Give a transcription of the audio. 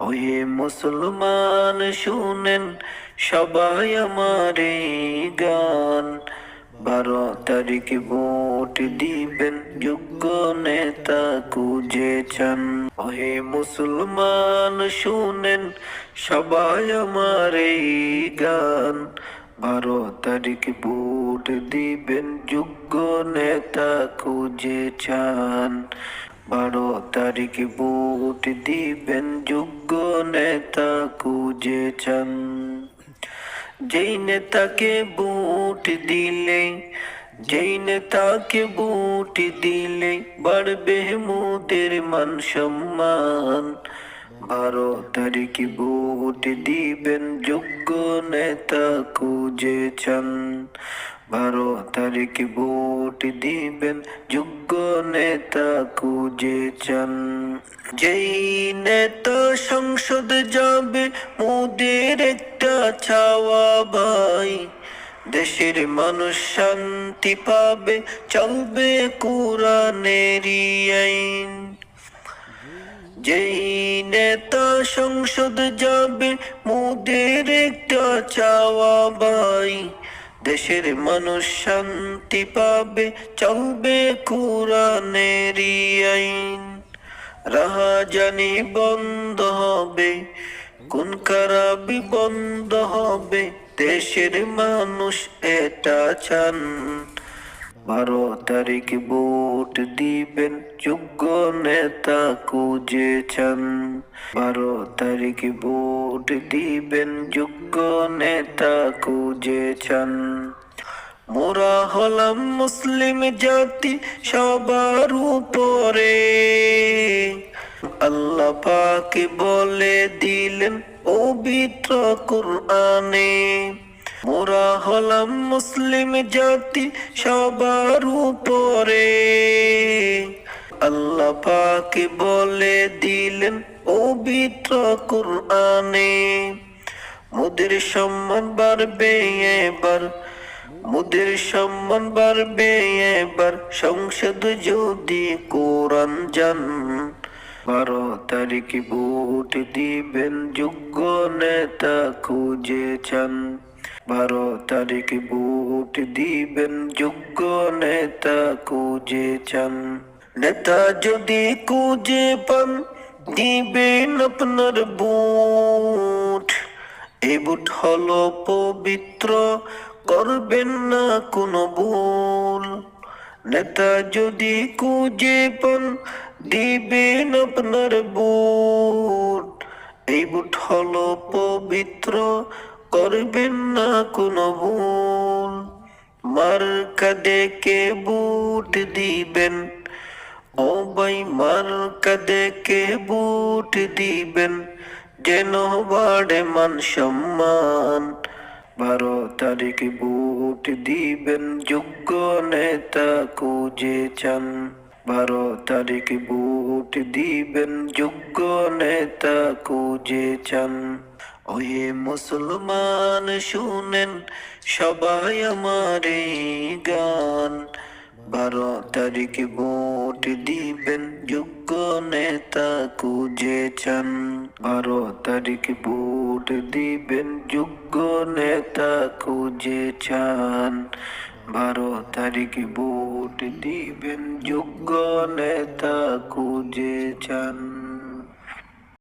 ওহে মুসলমান, শুনেন সবাই আমার গান। বারো তারিখ ভোট দিবেন, যোগ্য নেতা খুঁজে চান। ওহে মুসলমান, শুনেন সবাই আমার গান। বারো তারিখ ভোট দিবেন, যোগ্য নেতা খুঁজে চান। বারো তারিখ ভোট দিবেন যোগ্য নেতা খুঁজে চান যেই নেতাকে ভোট দিলে, যেই নেতাকে ভোট দিলে বাড়বে মোদের মান সম্মান। বারো তারিখ ভোট দিবেন যোগ্য নেতা খুঁজে চান বারো তারিখ ভোট দিবেন যোগ্য নেতা খুঁজে চান যেই নেতা সংসদ যাবে, মোদের একটা ছাওয়া ভাই। দেশের মানুষ শান্তি পাবে, চলবে কোরআনেরই আইন। যেই নেতা সংসদ যাবে, মোদের একটা চাওয়া ভাই। দেশের মানুষ শান্তি পাবে, চলবে কোরআনেরই আইন। রাহা জানি বন্ধ হবে, কোন খারাপি বন্ধ হবে, দেশের মানুষ এটা চান। বারো তারিখ ভোট দিবেন যোগ্য নেতা খুঁজেছেন। বারো তারিখ ভোট দিবেন যোগ্য নেতা খুঁজেছেন। মোরা হলাম মুসলিম জাতি সবার উপরে। আল্লাহ পাক বলে দিলেন পবিত্র কুরআনে। মোরা হলাম মুসলিম জাতি সবার উপরে। আল্লাহ পাক বলে দিলেন পবিত্র কুরআনে। মোদের সম্মান বাড়বে এবার, মোদের সম্মান বাড়বে এবার। সংসদ যদি কোরআন জান, বারো তারিখ ভোট দিবেন যোগ্য নেতা খুঁজে চান। বারো তারিখ ভোট দিবেন যোগ্য নেতা খুঁজে চান। নেতা যদি খুঁজে পান, দিবেন আপনার বুট। এই বুট হলো পবিত্র, করবেন না কোনো ভুল। নেতা যদি খুঁজে পান, দিবেন আপনার বুট। এই বুট হলো পবিত্র করবেন না কোনো ভুল। মার্কা দেখে বুট দিবেন? ও ভাই মার্কা দেখে বুট দিবেন? যেন বাড়ে মান সম্মান। বারো তারিখ ভোট দিবেন, যোগ্য নেতা খুঁজে চান। বারো তারিখ ভোট দিবেন, যোগ্য নেতা খুঁজে চান। ওই মুসলমান, শুনেন সবাই আমার গান। বারো তারিখ ভোট দিবেন, যোগ্য নেতা খুঁজে বারো তারিখ ভোট দিবেন, যোগ্য নেতা খুঁজে বারো তারিখ ভোট দিবেন, যোগ্য নেতা খুঁজে